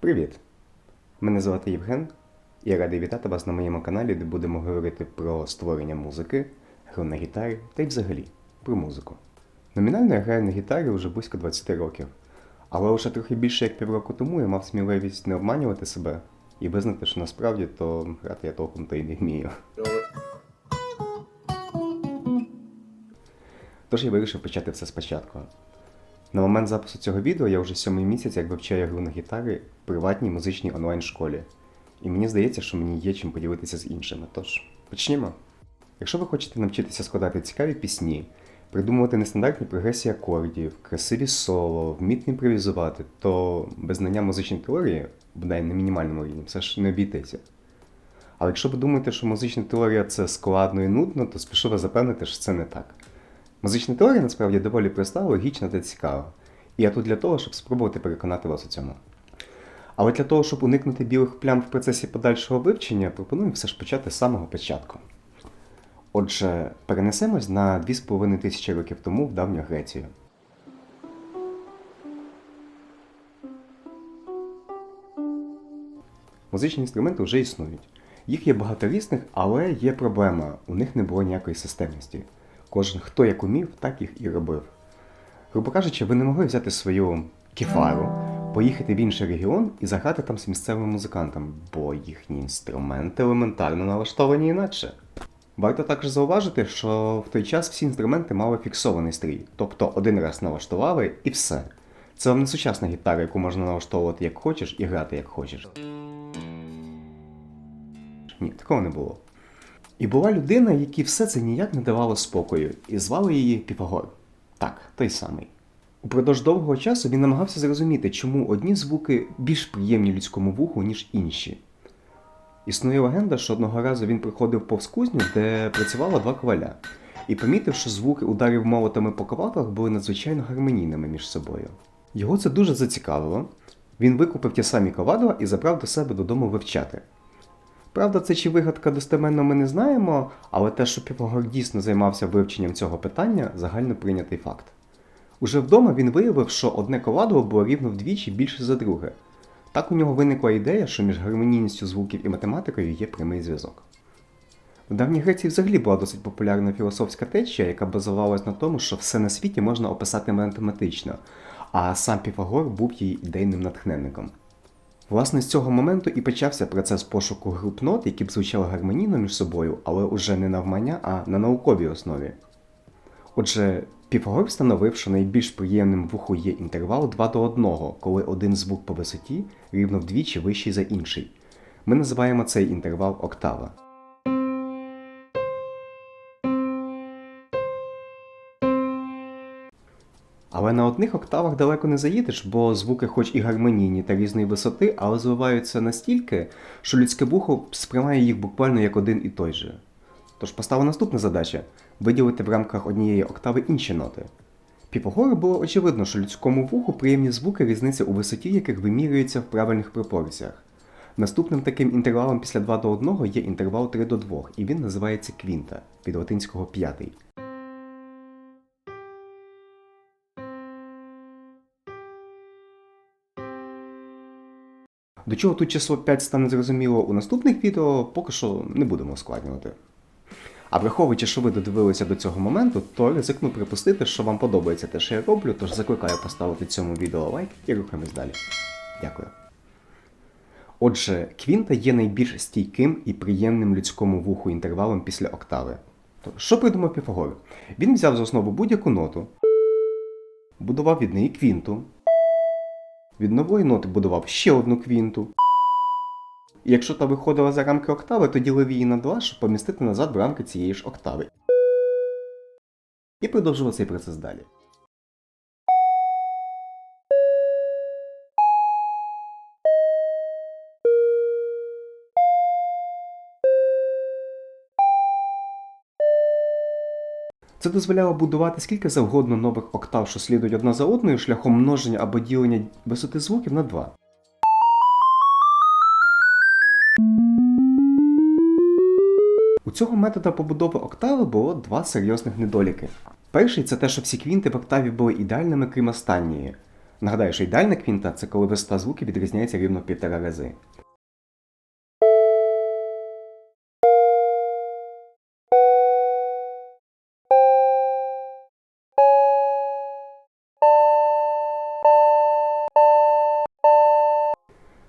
Привіт! Мене звати Євген, я радий вітати вас на моєму каналі, де будемо говорити про створення музики, гру на гітарі та й взагалі про музику. Номінально я граю на гітарі вже близько 20 років, але лише трохи більше як півроку тому я мав сміливість не обманювати себе і визнати, що насправді то грати я толком то й не вмію. Тож я вирішив почати все спочатку. На момент запису цього відео я вже сьомий місяць як вивчаю гру на гітарі в приватній музичній онлайн-школі. І мені здається, що мені є чим поділитися з іншими. Тож, почнімо. Якщо ви хочете навчитися складати цікаві пісні, придумувати нестандартні прогресії акордів, красиві соло, вміти імпровізувати, то без знання музичної теорії, бодай на мінімальному рівні, все ж не обійтися. Але якщо ви думаєте, що музична теорія це складно і нудно, то спішу вас запевнити, що це не так. Музична теорія насправді доволі проста, логічна та цікава. І я тут для того, щоб спробувати переконати вас у цьому. Але для того, щоб уникнути білих плям в процесі подальшого вивчення, пропоную все ж почати з самого початку. Отже, перенесемось на 2,5 тисячі років тому в давню Грецію. Музичні інструменти вже існують. Їх є багато різних, але є проблема. У них не було ніякої системності. Кожен, хто як умів, так їх і робив. Грубо кажучи, ви не могли взяти свою кефару, поїхати в інший регіон і заграти там з місцевим музикантом, бо їхні інструменти елементарно налаштовані інакше. Варто також зауважити, що в той час всі інструменти мали фіксований стрій, тобто один раз налаштували і все. Це вам не сучасна гітара, яку можна налаштовувати як хочеш і грати як хочеш. Ні, такого не було. І була людина, якій все це ніяк не давало спокою, і звали її Піфагор. Так, той самий. Упродовж довгого часу він намагався зрозуміти, чому одні звуки більш приємні людському вуху, ніж інші. Існує легенда, що одного разу він приходив повз кузню, де працювало два коваля, і помітив, що звуки ударів молотами по ковадлах були надзвичайно гармонійними між собою. Його це дуже зацікавило. Він викупив ті самі ковадла і забрав до себе додому вивчати. Правда, це чи вигадка достеменно ми не знаємо, але те, що Піфагор дійсно займався вивченням цього питання, загально прийнятий факт. Уже вдома він виявив, що одне ковадло було рівно вдвічі більше за друге. Так у нього виникла ідея, що між гармонійністю звуків і математикою є прямий зв'язок. В давній Греції взагалі була досить популярна філософська течія, яка базувалась на тому, що все на світі можна описати математично, а сам Піфагор був її ідейним натхненником. Власне, з цього моменту і почався процес пошуку груп нот, які б звучали гармонійно між собою, але уже не навмання, а на науковій основі. Отже, Піфагор встановив, що найбільш приємним вуху є інтервал 2 до 1, коли один звук по висоті рівно вдвічі вищий за інший. Ми називаємо цей інтервал октава. Але на одних октавах далеко не заїдеш, бо звуки, хоч і гармонійні та різної висоти, але звиваються настільки, що людське вухо сприймає їх буквально як один і той же. Тож постала наступна задача виділити в рамках однієї октави інші ноти. Піфагору було очевидно, що людському вуху приємні звуки різниця у висоті, яких вимірюється в правильних пропорціях. Наступним таким інтервалом після 2 до 1 є інтервал 3 до 2, і він називається квінта від латинського п'ятий. До чого тут число 5 стане зрозуміло у наступних відео, поки що не будемо ускладнювати. А враховуючи, що ви додивилися до цього моменту, то ризикну припустити, що вам подобається те, що я роблю, тож закликаю поставити цьому відео лайк і рухаємось далі. Дякую. Отже, квінта є найбільш стійким і приємним людському вуху інтервалом після октави. То, що придумав Піфагор? Він взяв за основу будь-яку ноту, будував від неї квінту, від нової ноти будував ще одну квінту. Якщо та виходила за рамки октави, то ділив її на два, щоб помістити назад в рамки цієї ж октави. І продовжував цей процес далі. Це дозволяло будувати скільки завгодно нових октав, що слідують одна за одною шляхом множення або ділення висоти звуків на 2. У цього метода побудови октави було два серйозних недоліки. Перший це те, що всі квінти в октаві були ідеальними, крім останньої. Нагадаю, що ідеальна квінта це коли висота звуки відрізняється рівно півтора рази.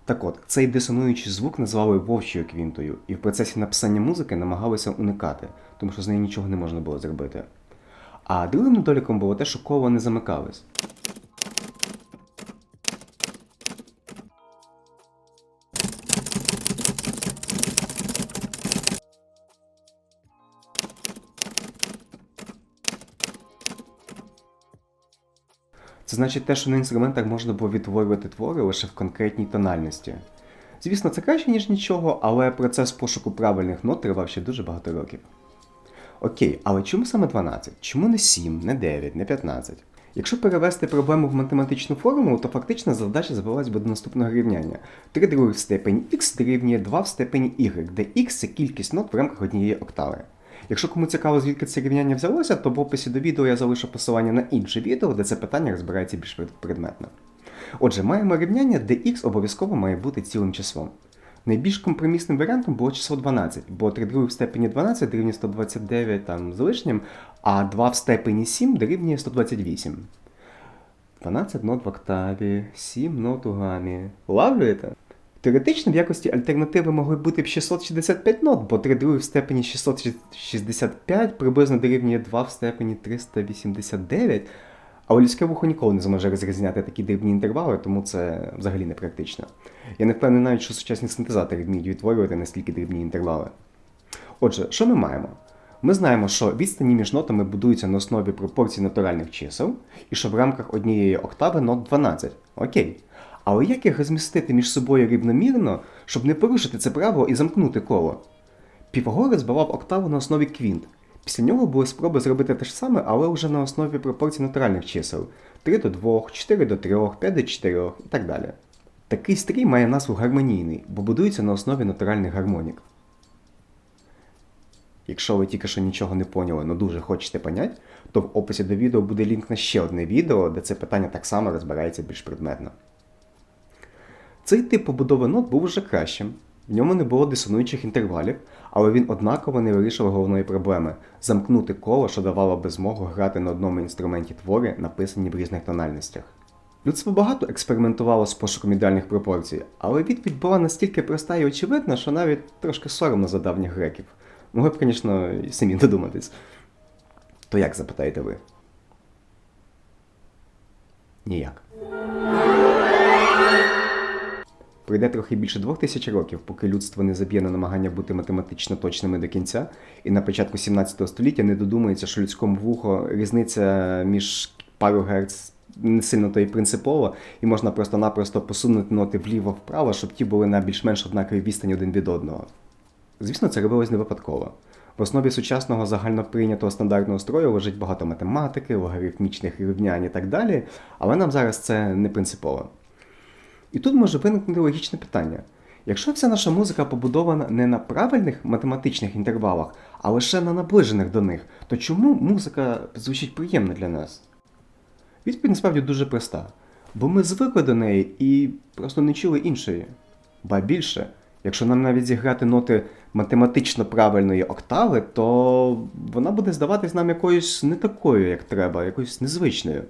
Так от, цей дисонуючий звук назвали вовчою квінтою, і в процесі написання музики намагалися уникати, тому що з нею нічого не можна було зробити. А другим недоліком було те, що коло не замикалось. Це значить те, що на інструментах можна було відтворювати твори лише в конкретній тональності. Звісно, це краще, ніж нічого, але процес пошуку правильних нот тривав ще дуже багато років. Окей, але чому саме 12? Чому не 7, не 9, не 15? Якщо перевести проблему в математичну формулу, то фактично задача звелась би до наступного рівняння. 3 других в степені x дорівнює 2 в степені y, де x це кількість нот в рамках однієї октави. Якщо кому цікаво, звідки це рівняння взялося, то в описі до відео я залишу посилання на інше відео, де це питання розбирається більш предметно. Отже, маємо рівняння, де x обов'язково має бути цілим числом. Найбільш компромісним варіантом було число 12, бо 3 других в степені 12 дорівнює 129 там, з лишнім, а 2 в степені 7 дорівнює 128. 12 нот в октаві, 7 нот у гамі. Улавлюєте? Теоретично в якості альтернативи могли бути б 665 нот, бо 3 других в степені 665 приблизно дорівнює 2 в степені 389. Але людське вухо ніколи не зможе розрізняти такі дрібні інтервали, тому це взагалі не практично. Я не впевнений навіть, що сучасні синтезатори вміють відтворювати настільки дрібні інтервали. Отже, що ми маємо? Ми знаємо, що відстані між нотами будуються на основі пропорцій натуральних чисел, і що в рамках однієї октави нот 12. Окей. Але як їх розмістити між собою рівномірно, щоб не порушити це правило і замкнути коло? Піфагор збивав октаву на основі квінт. Після нього були спроби зробити те ж саме, але вже на основі пропорцій натуральних чисел 3 до 2, 4 до 3, 5 до 4 і так далі. Такий стрій має назву гармонійний, бо будується на основі натуральних гармонік. Якщо ви тільки що нічого не поняли, але дуже хочете понять, то в описі до відео буде лінк на ще одне відео, де це питання так само розбирається більш предметно. Цей тип побудови нот був вже кращим. В ньому не було дисонуючих інтервалів, але він однаково не вирішував головної проблеми замкнути коло, що давало би змогу грати на одному інструменті твори, написані в різних тональностях. Людство багато експериментувало з пошуком ідеальних пропорцій, але відповідь була настільки проста і очевидна, що навіть трошки соромно за давніх греків. Могли б, звісно, і самі додуматись. То як запитаєте ви? Ніяк. Пройде трохи більше двох тисяч років, поки людство не заб'є на намагання бути математично точними до кінця, і на початку 17 століття не додумається, що людському вуху різниця між пару герц не сильно то й принципова, і можна просто-напросто посунути ноти вліво-вправо, щоб ті були на більш-менш однаковій відстані один від одного. Звісно, це робилось не випадково. В основі сучасного загальноприйнятого стандартного строю лежить багато математики, логарифмічних рівнянь і так далі, але нам зараз це не принципово. І тут може виникнути логічне питання. Якщо вся наша музика побудована не на правильних математичних інтервалах, а лише на наближених до них, то чому музика звучить приємно для нас? Відповідь насправді дуже проста. Бо ми звикли до неї і просто не чули іншої. Ба більше, якщо нам навіть зіграти ноти математично правильної октави, то вона буде здаватись нам якоюсь не такою, як треба, якоюсь незвичною.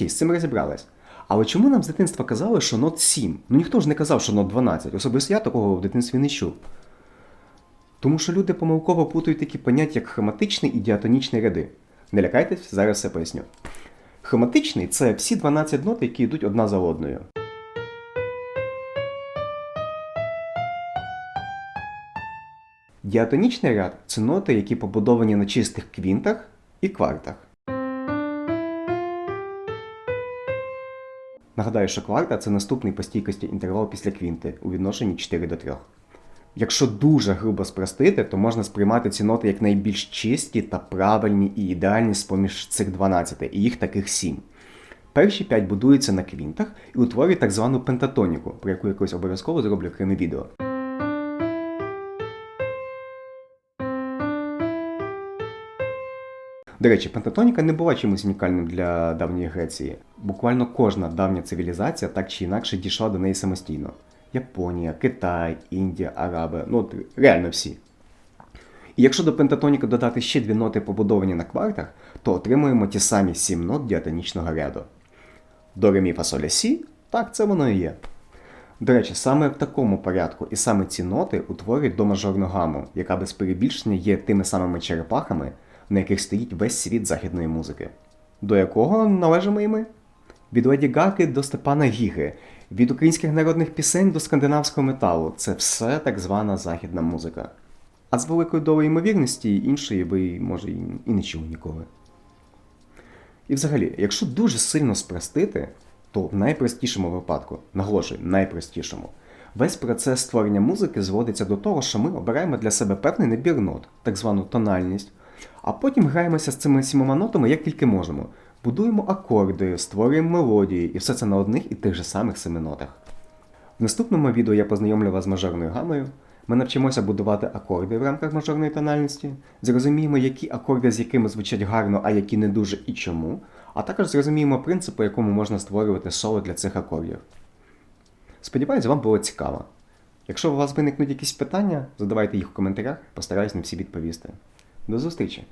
Окей, з цим розібрались. Але чому нам з дитинства казали, що нот 7? Ну ніхто ж не казав, що нот 12. Особисто я такого в дитинстві не чув. Тому що люди помилково путають такі поняття, як хроматичний і діатонічний ряди. Не лякайтесь, зараз все поясню. Хроматичний це всі 12 нот, які йдуть одна за одною. Діатонічний ряд це ноти, які побудовані на чистих квінтах і квартах. Нагадаю, що кварта це наступний по стійкості інтервал після квінти у відношенні 4 до 3. Якщо дуже грубо спростити, то можна сприймати ці ноти як найбільш чисті та правильні і ідеальні з-поміж цих 12, і їх таких 7. Перші 5 будуються на квінтах і утворюють так звану пентатоніку, про яку якось обов'язково зроблю окреме відео. До речі, пентатоніка не була чимось унікальним для давньої Греції. Буквально кожна давня цивілізація так чи інакше дійшла до неї самостійно. Японія, Китай, Індія, Араби, ну реально всі. І якщо до пентатоніки додати ще дві ноти, побудовані на квартах, то отримуємо ті самі сім нот діатонічного ряду. До ремі фасоля сі, так це воно і є. До речі, саме в такому порядку і саме ці ноти утворюють домажорну гаму, яка без перебільшення є тими самими черепахами, на яких стоїть весь світ західної музики, до якого належимо і ми. Від Леді Гаги до Степана Гіги, від українських народних пісень до скандинавського металу це все так звана західна музика. А з великою долею ймовірності іншої ви, може, і не чули ніколи. І взагалі, якщо дуже сильно спростити, то в найпростішому випадку, наголошую, найпростішому, весь процес створення музики зводиться до того, що ми обираємо для себе певний набір нот, так звану тональність, а потім граємося з цими сімома нотами як тільки можемо. Будуємо акорди, створюємо мелодії, і все це на одних і тих же самих семи нотах. В наступному відео я познайомлю вас з мажорною гамою. Ми навчимося будувати акорди в рамках мажорної тональності, зрозуміємо, які акорди з якими звучать гарно, а які не дуже і чому, а також зрозуміємо принцип, по якому можна створювати соло для цих акордів. Сподіваюсь, вам було цікаво. Якщо у вас виникнуть якісь питання, задавайте їх в коментарях, постараюсь на всі відповісти. До зустрічі!